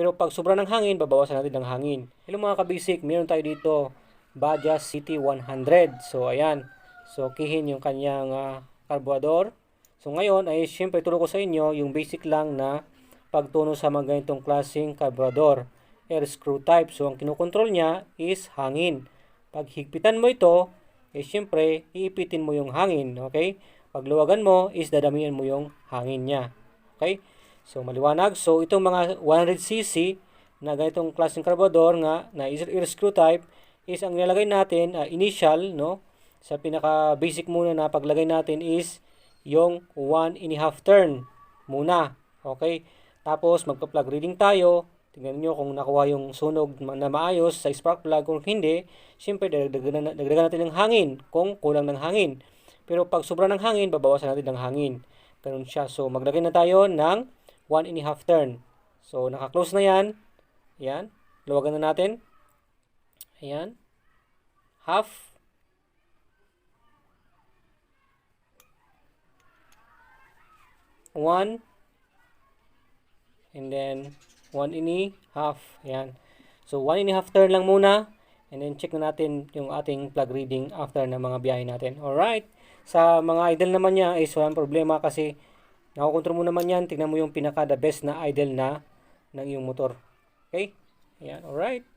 Pero pag sobra ng hangin, babawasan natin ng hangin. Hello mga kabisik, meron tayo dito Baja City 100. So ayan. So kihin yung kanyang ah, karbuador. So ngayon ay syempre turo ko sa inyo yung basic lang na pagtuno sa mga ganitong klaseng karbuador. Air screw type. So ang kinokontrol niya is hangin. Pag higpitan mo ito, eh syempre iipitin mo yung hangin. Okay? Pag luwagan mo is dadamihan mo yung hangin niya. Okay? So maliwanag. So itong mga 100cc na ganitong klaseng karbuador nga na screw type is ang nilalagay natin uh, initial no? Sa pinaka basic muna na paglagay natin is yung 1 and a half turn muna. Okay? Tapos magpa-plug reading tayo. Tingnan niyo kung nakuha yung sunog na maayos sa spark plug. Kung hindi siyempre dagdagan, dagdagan natin ng hangin kung kulang ng hangin. Pero pag sobra ng hangin babawasan natin ng hangin. Ganun siya. So maglagay na tayo ng 1 and a half turn so naka-close na yan yan luwagan na natin Ayan. Half. One. And then, one and a half. Ayan. So, one and a half turn lang muna. And then, check na natin yung ating plug reading after ng mga biyahe natin. Alright. Sa mga idle naman niya is walang problema kasi nakukontrol mo naman yan. Tingnan mo yung pinaka the best na idle na ng iyong motor. Okay? Ayan. Alright.